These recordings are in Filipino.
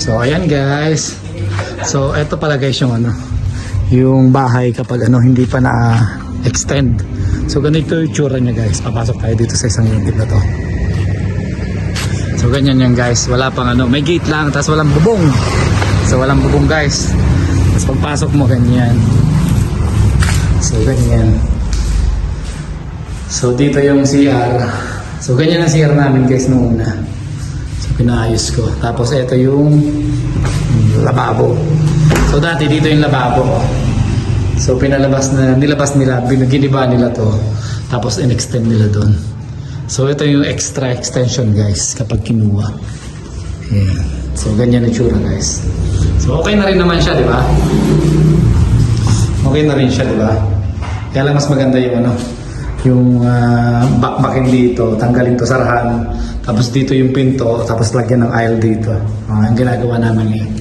So, ayan guys. So, eto pala guys yung ano, yung bahay kapag ano, hindi pa na-extend. So, ganito yung tsura niya guys. Papasok tayo dito sa isang unit na to. So, ganyan yan guys. Wala pang ano, may gate lang, tapos walang bubong. So, walang bubong guys. Tapos pagpasok mo, ganyan. So, ganyan. So, dito yung CR. So, ganyan ang CR namin guys noong una. Pinaayos ko. Tapos, ito yung lababo. So, dati dito yung lababo. So, pinalabas na, nilabas nila, binaginiba nila to. Tapos, in-extend nila doon. So, ito yung extra extension guys kapag kinuha. Ayan. So, ganyan ang tsura guys. So, okay na rin naman siya, di ba? Okay na rin siya, di ba? Kaya lang mas maganda yung ano, yung uh, backbacking dito, tanggalin to sarahan, tapos dito yung pinto, tapos lagyan ng aisle dito. Ah, ang ginagawa namin ngayon.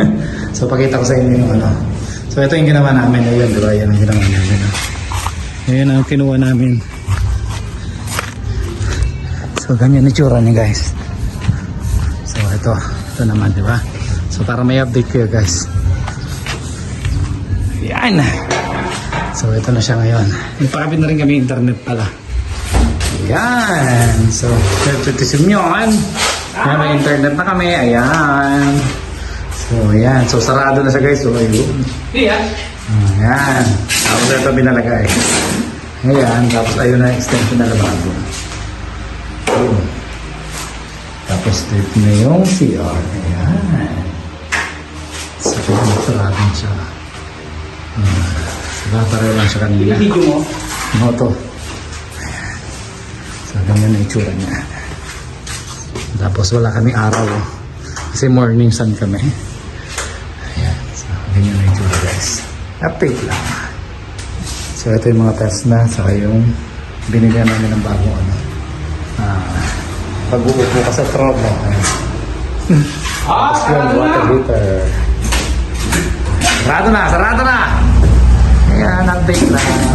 so pakita ko sa inyo yung ano. So ito yung ginawa namin ngayon, di ba? Yan ang ginawa namin. ah. Ngayon ang kinuha namin. So ganyan yung tsura niya guys. So ito, ito naman, di ba? So para may update kayo guys. Yan. So ito na siya ngayon. Nagpakabit na rin kami internet pala. Yan. So, tutusim yun. Yan, may internet na kami. Ayan. So, ayan. So, sarado na siya guys. So, ayun. Ayan. Tapos ito binalagay. Ayan. Tapos ayun na extension na lababo. Ayun. Tapos dito na yung CR. Ayan. So, sarado siya. Hmm. Nakapareho lang siya kanina. Video mo? Ano to? So, ganyan na itsura niya. Tapos wala kami araw. oh. Kasi morning sun kami. Ayan. So, ganyan na itsura guys. Update lang. So, ito yung mga test na. Saka yung binigyan namin ng bagong ano. Ah, pag-uupo ka sa trono. Ayan. Tapos yun, water heater. Sarado na! Sarado na! Ayan, update lang.